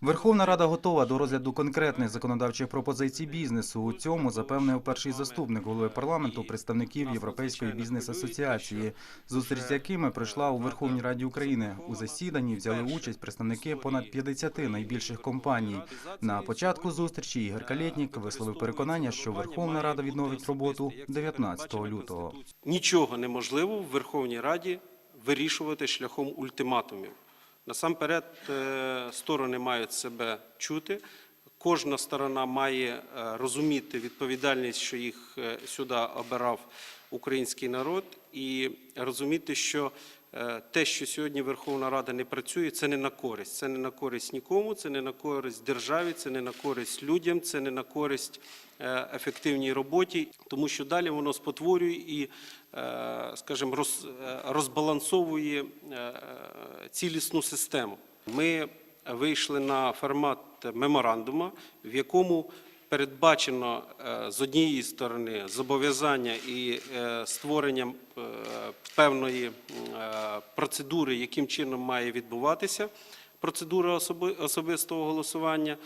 Верховна Рада готова до розгляду конкретних законодавчих пропозицій бізнесу. У цьому запевнив перший заступник голови парламенту представників Європейської бізнес-асоціації, зустріч з якими пройшла у Верховній Раді України. У засіданні взяли участь представники понад 50 найбільших компаній. На початку зустрічі Ігор Калєтнік висловив переконання, що Верховна Рада відновить роботу 19 лютого. Нічого неможливо в Верховній Раді вирішувати шляхом ультиматумів. Насамперед, е, сторони мають себе чути. Кожна сторона має е, розуміти відповідальність, що їх е, сюди обирав український народ, і розуміти, що те, що сьогодні Верховна Рада не працює, це не на користь. Це не на користь нікому, це не на користь державі, це не на користь людям, це не на користь е, ефективній роботі, тому що далі воно спотворює і, е, скажімо, е, розбалансовує е, цілісну систему. Ми вийшли на формат меморандуму, в якому передбачено е, з однієї сторони зобов'язання і е, створення е, певної процедури, яким чином має відбуватися процедура особистого голосування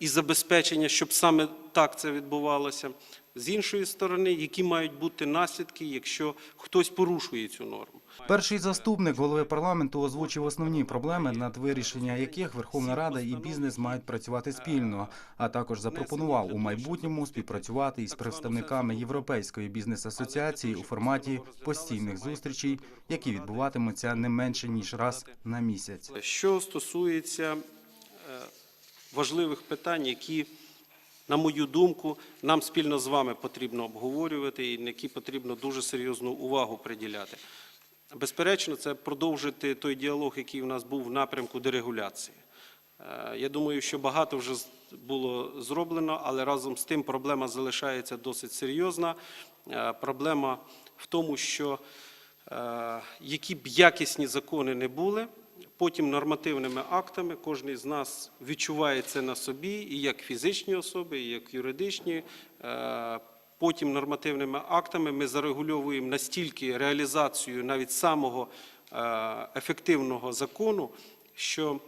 і забезпечення, щоб саме так це відбувалося. З іншої сторони, які мають бути наслідки, якщо хтось порушує цю норму. Перший заступник голови парламенту озвучив основні проблеми, над вирішення яких Верховна Рада і бізнес мають працювати спільно, а також запропонував у майбутньому співпрацювати із представниками Європейської бізнес-асоціації у форматі постійних зустрічей, які відбуватимуться не менше ніж раз на місяць. Що стосується е, важливих питань, які, на мою думку, нам спільно з вами потрібно обговорювати і які потрібно дуже серйозну увагу приділяти. Безперечно, це продовжити той діалог, який у нас був в напрямку дерегуляції. Е, Я думаю, що багато вже було зроблено, але разом з тим проблема залишається досить серйозна. Е, Проблема в тому, що е, які б якісні закони не були, потім нормативними актами кожен з нас відчуває це на собі, і як фізичні особи, і як юридичні. Потім нормативними актами ми зарегульовуємо настільки реалізацію навіть самого е, ефективного закону, що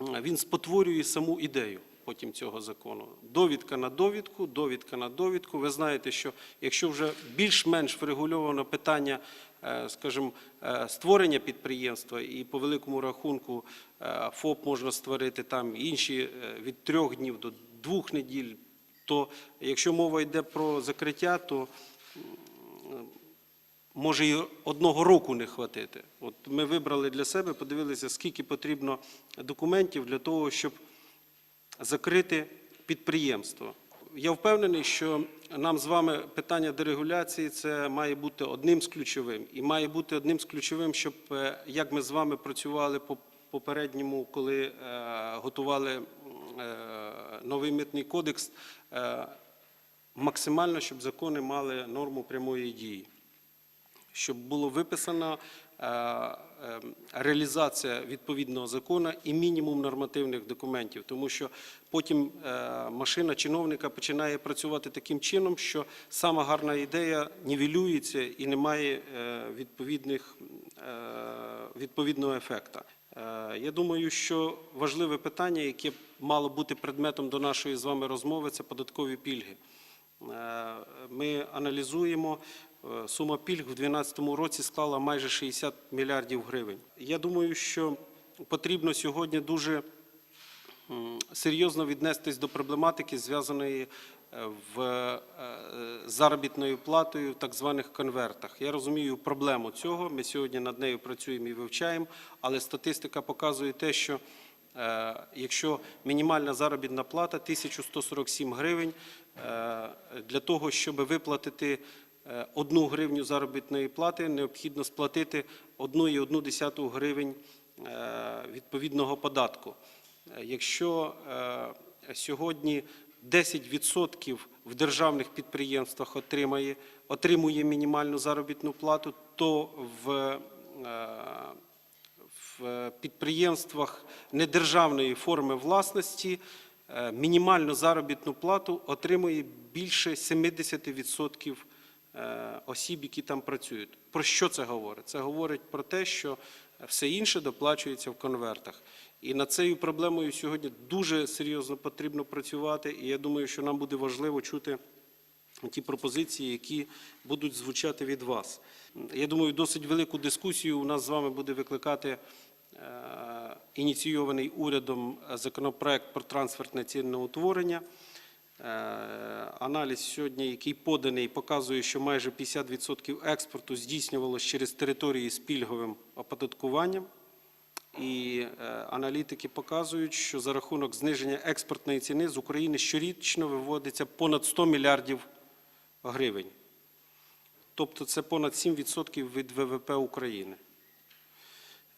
він спотворює саму ідею потім цього закону. Довідка на довідку, довідка на довідку. Ви знаєте, що якщо вже більш-менш врегульовано питання, е, скажімо, е, створення підприємства, і по великому рахунку ФОП можна створити там інші від трьох днів до двох неділь, то якщо мова йде про закриття, то може і одного року не хватити. От ми вибрали для себе, подивилися, скільки потрібно документів для того, щоб закрити підприємство. Я впевнений, що нам з вами питання дерегуляції це має бути одним з ключовим. І має бути одним з ключовим, щоб е, як ми з вами працювали по попередньому, коли е, готували новий митний кодекс, е, максимально, щоб закони мали норму прямої дії щоб було виписано е, е, реалізація відповідного закону і мінімум нормативних документів, тому що потім е, машина чиновника починає працювати таким чином, що сама гарна ідея нівелюється і не має е, відповідних, е, відповідного ефекту. Е, Я думаю, що важливе питання, яке мало бути предметом до нашої з вами розмови, це податкові пільги. Е, Ми аналізуємо. е, Сума пільг в 2012 році склала майже 60 мільярдів гривень. Я думаю, що потрібно сьогодні дуже серйозно віднестись до проблематики, зв'язаної в е, заробітною платою в так званих конвертах. Я розумію проблему цього. Ми сьогодні над нею працюємо і вивчаємо, але статистика показує те, що Е, Якщо мінімальна заробітна плата 1147 гривень, е, для того, щоб виплатити одну гривню заробітної плати, необхідно сплатити 1,1 гривень відповідного податку. Якщо сьогодні 10% в державних підприємствах отримає, отримує мінімальну заробітну плату, то в е, в підприємствах недержавної форми власності е, мінімальну заробітну плату отримує більше 70% е, осіб, які там працюють. Про що це говорить? Це говорить про те, що все інше доплачується в конвертах. І над цією проблемою сьогодні дуже серйозно потрібно працювати. І я думаю, що нам буде важливо чути ті пропозиції, які будуть звучати від вас. Я думаю, досить велику дискусію у нас з вами буде викликати е, ініційований урядом законопроект про трансфертне ціноутворення. Е, Аналіз сьогодні, який поданий, показує, що майже 50% експорту здійснювалося через території з пільговим оподаткуванням. І е, аналітики показують, що за рахунок зниження експортної ціни з України щорічно виводиться понад 100 мільярдів гривень. Тобто це понад 7% від ВВП України.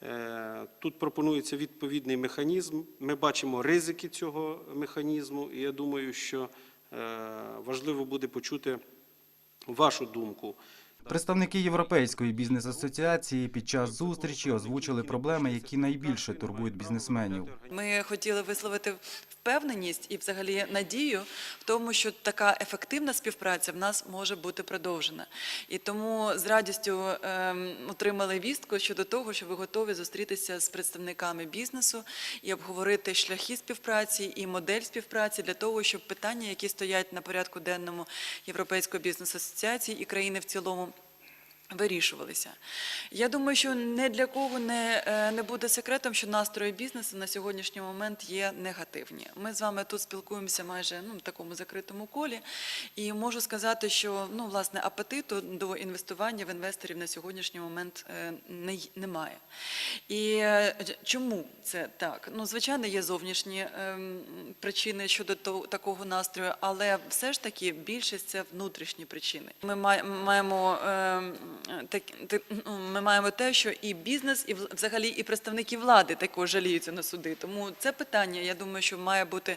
Е, Тут пропонується відповідний механізм. Ми бачимо ризики цього механізму, і я думаю, що е, важливо буде почути вашу думку. Представники Європейської бізнес-асоціації під час зустрічі озвучили проблеми, які найбільше турбують бізнесменів. Ми хотіли висловити впевненість і, взагалі, надію в тому, що така ефективна співпраця в нас може бути продовжена. І тому з радістю ем, отримали вістку щодо того, що ви готові зустрітися з представниками бізнесу і обговорити шляхи співпраці і модель співпраці для того, щоб питання, які стоять на порядку денному Європейської бізнес-асоціації і країни в цілому. Вирішувалися. Я думаю, що не для кого не, е, не буде секретом, що настрої бізнесу на сьогоднішній момент є негативні. Ми з вами тут спілкуємося майже ну, в такому закритому колі, і можу сказати, що ну, власне апетиту до інвестування в інвесторів на сьогоднішній момент е, не, немає. І е, чому це так? Ну, звичайно, є зовнішні ем, причини щодо того, такого настрою, але все ж таки більшість це внутрішні причини. Ми маємо ем, так, ну, ми маємо те, що і бізнес, і взагалі і представники влади також жаліються на суди. Тому це питання, я думаю, що має бути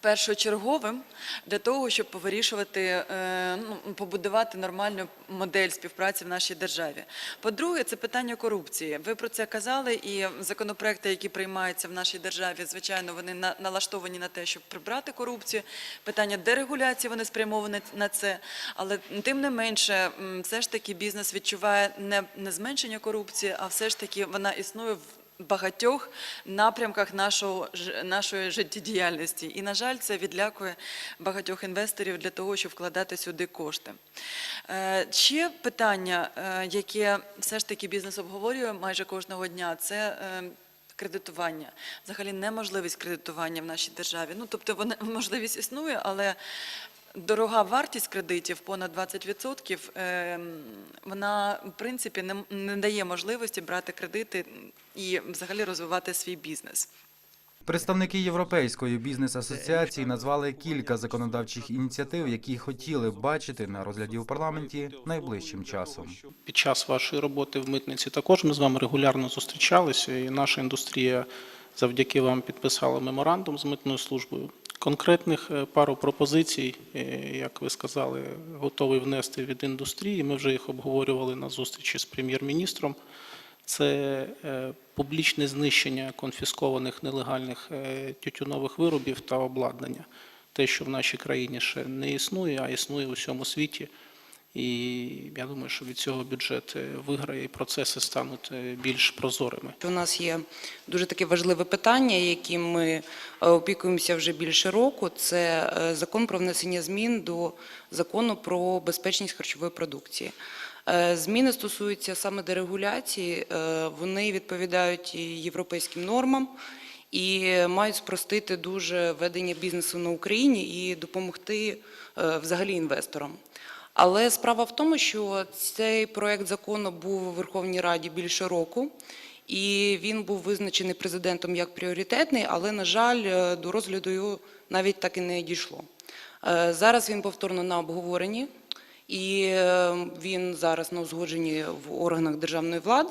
першочерговим для того, щоб вирішувати, е, ну, побудувати нормальну модель співпраці в нашій державі. По-друге, це питання корупції. Ви про це казали, і законопроекти, які приймаються в нашій державі, звичайно, вони на- налаштовані на те, щоб прибрати корупцію. Питання дерегуляції вони спрямовані на це. Але тим не менше, все ж таки бізнес відчуває не, не зменшення корупції, а все ж таки вона існує в багатьох напрямках нашого нашої життєдіяльності. І, на жаль, це відлякує багатьох інвесторів для того, щоб вкладати сюди кошти. Е, Ще питання, е, яке все ж таки бізнес обговорює майже кожного дня, це е, кредитування, взагалі неможливість кредитування в нашій державі. Ну, тобто, вона можливість існує, але дорога вартість кредитів понад 20%, ем, вона в принципі не, не дає можливості брати кредити і взагалі розвивати свій бізнес. Представники Європейської бізнес-асоціації назвали кілька законодавчих ініціатив, які хотіли бачити на розгляді у парламенті найближчим часом. Під час вашої роботи в митниці також ми з вами регулярно зустрічалися, і наша індустрія завдяки вам підписала меморандум з митною службою. Конкретних е, пару пропозицій, е, як ви сказали, готовий внести від індустрії. Ми вже їх обговорювали на зустрічі з прем'єр-міністром. Це е, публічне знищення конфіскованих нелегальних тютюнових виробів та обладнання. Те, що в нашій країні ще не існує, а існує у всьому світі. І я думаю, що від цього бюджет е, виграє і процеси стануть е, більш прозорими. У нас є дуже таке важливе питання, яким ми е, опікуємося вже більше року. Це закон про внесення змін до закону про безпечність харчової продукції. Зміни стосуються саме дерегуляції, вони відповідають європейським нормам і мають спростити дуже ведення бізнесу на Україні і допомогти взагалі інвесторам. Але справа в тому, що цей проект закону був у Верховній Раді більше року, і він був визначений президентом як пріоритетний, але, на жаль, е, до розгляду його навіть так і не дійшло. Е, Зараз він повторно на обговоренні, і е, він зараз на узгодженні в органах державної влади.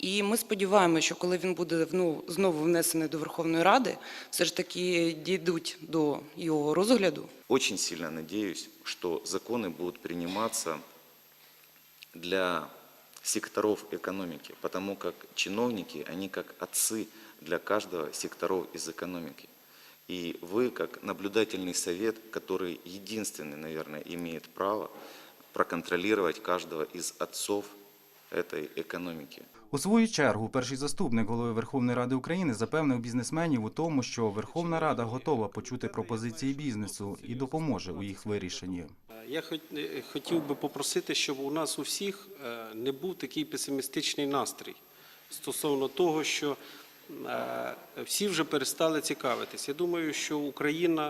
І ми сподіваємося, що коли він буде ну, знову внесений до Верховної Ради, все ж таки дійдуть до його розгляду. Очень сильно надеюсь, что законы будут приниматься для секторов экономики, потому как чиновники, они как отцы для каждого секторов из экономики. И вы, как наблюдательный совет, который единственный, наверное, имеет право проконтролировать каждого из отцов этой экономики. У свою чергу перший заступник голови Верховної Ради України запевнив бізнесменів у тому, що Верховна Рада готова почути пропозиції бізнесу і допоможе у їх вирішенні. Я хот- хотів би попросити, щоб у нас у всіх е, не був такий песимістичний настрій стосовно того, що е, всі вже перестали цікавитись. Я думаю, що Україна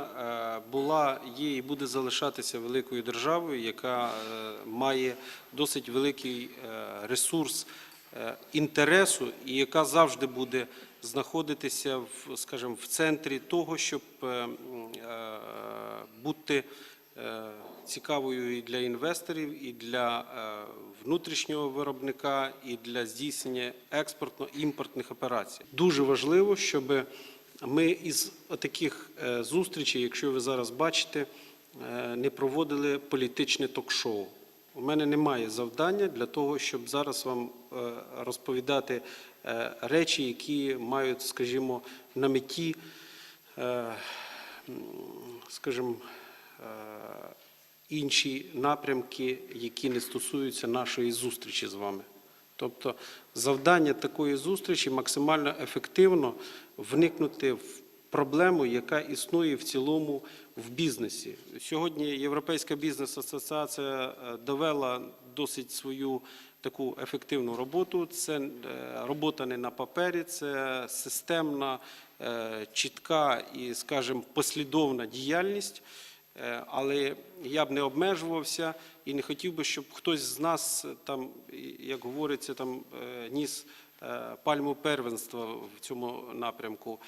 е, була, є і буде залишатися великою державою, яка має досить великий ресурс інтересу і яка завжди буде знаходитися в, скажімо, в центрі того, щоб е, е, бути е, цікавою і для інвесторів, і для е, внутрішнього виробника, і для здійснення експортно-імпортних операцій. Дуже важливо, щоб ми із таких зустрічей, якщо ви зараз бачите, е, не проводили політичне ток-шоу. У мене немає завдання для того, щоб зараз вам е, розповідати е, речі, які мають, скажімо, на меті, е, скажімо, інші напрямки, які не стосуються нашої зустрічі з вами. Тобто завдання такої зустрічі максимально ефективно вникнути в проблему, яка існує в цілому в бізнесі. Сьогодні Європейська бізнес-асоціація е, довела досить свою таку ефективну роботу. Це е, робота не на папері, це системна, е, чітка і, скажімо, послідовна діяльність. Але я б не обмежувався і не хотів би, щоб хтось з нас там, як говориться, там ніс пальму первенства в цьому напрямку.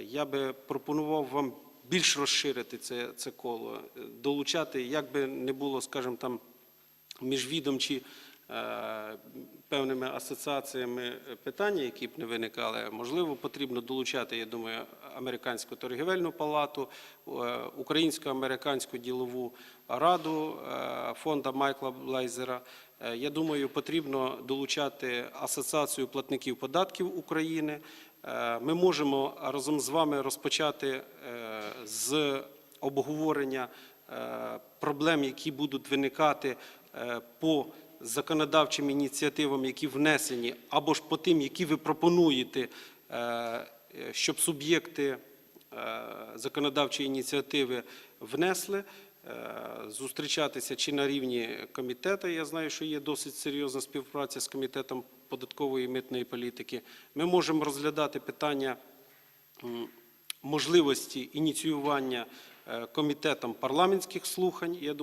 Я би пропонував вам більш розширити це, це коло, е, долучати, як би не було, скажімо, там міжвідомчі е, певними асоціаціями питання, які б не виникали, можливо, потрібно долучати, я думаю, американську торгівельну палату, е, українсько-американську ділову раду е, фонда Майкла Блайзера. Е, Я думаю, потрібно долучати асоціацію платників податків України. Е, Ми можемо разом з вами розпочати е, з обговорення е, проблем, які будуть виникати по законодавчим ініціативам, які внесені, або ж по тим, які ви пропонуєте, щоб суб'єкти законодавчої ініціативи внесли. Е, Зустрічатися чи на рівні комітету. Я знаю, що є досить серйозна співпраця з комітетом податкової і митної політики. Ми можемо розглядати питання можливості ініціювання е, комітетом парламентських слухань. Я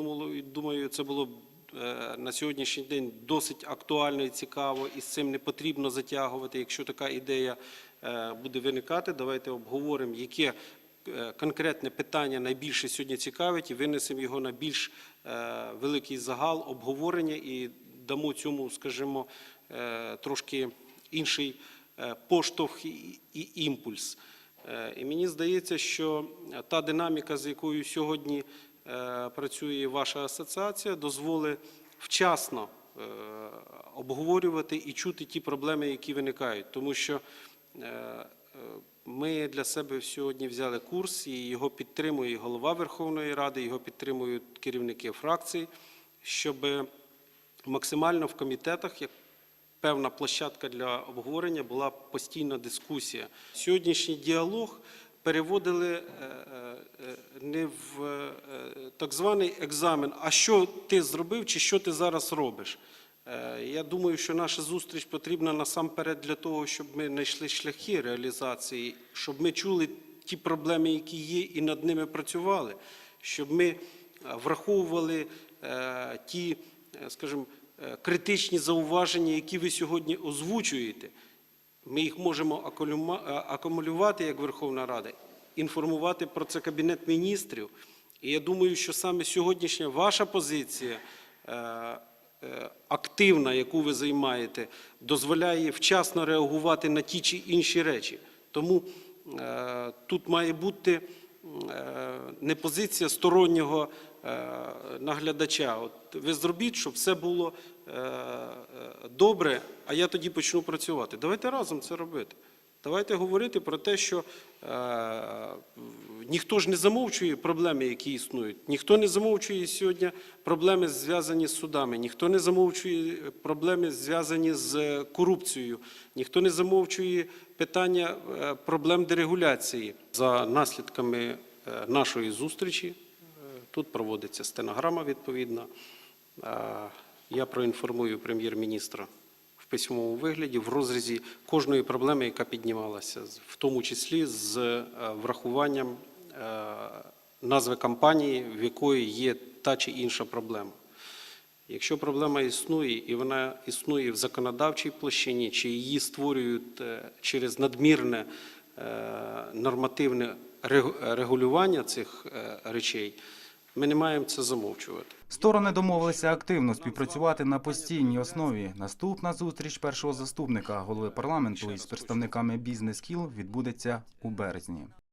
думаю, це було б е, на сьогоднішній день досить актуально і цікаво, і з цим не потрібно затягувати. Якщо така ідея буде виникати, давайте обговоримо, яке конкретне питання найбільше сьогодні цікавить, і винесемо його на більш е, великий загал обговорення і дамо цьому, скажімо, е, трошки інший е, поштовх і- імпульс. Е, І мені здається, що та динаміка, з якою сьогодні е, працює ваша асоціація, дозволить вчасно е, обговорювати і чути ті проблеми, які виникають. Тому що е, е, ми для себе сьогодні взяли курс, і його підтримує голова Верховної Ради, його підтримують керівники фракцій, щоб максимально в комітетах, як певна площадка для обговорення, була постійна дискусія. Сьогоднішній діалог переводили е, е, не в е, так званий екзамен, а що ти зробив чи що ти зараз робиш. Е, Я думаю, що наша зустріч потрібна насамперед для того, щоб ми знайшли шляхи реалізації, щоб ми чули ті проблеми, які є, і над ними працювали, щоб ми е, враховували е, ті, скажімо, критичні зауваження, які ви сьогодні озвучуєте. Ми їх можемо акумулювати як Верховна Рада, інформувати про це Кабінет міністрів. І я думаю, що саме сьогоднішня ваша позиція активна, яку ви займаєте, дозволяє вчасно реагувати на ті чи інші речі. Тому е, тут має бути е, не позиція стороннього е, наглядача. От ви зробіть, щоб все було е, е, добре, а я тоді почну працювати. Давайте разом це робити. Давайте говорити про те, що е, ніхто ж не замовчує проблеми, які існують. Ніхто не замовчує сьогодні проблеми, зв'язані з судами, ніхто не замовчує проблеми, зв'язані з е, корупцією, ніхто не замовчує питання е, проблем дерегуляції. За наслідками е, нашої зустрічі тут проводиться стенограма відповідна. Я проінформую прем'єр-міністра письмовому вигляді в розрізі кожної проблеми, яка піднімалася, в тому числі з е, врахуванням е, назви компанії, в якої є та чи інша проблема. Якщо проблема існує, і вона існує в законодавчій площині, чи її створюють е, через надмірне нормативне регулювання цих речей, ми не маємо це замовчувати. Сторони домовилися активно співпрацювати на постійній основі. Наступна зустріч першого заступника голови парламенту із представниками бізнес-кіл відбудеться у березні.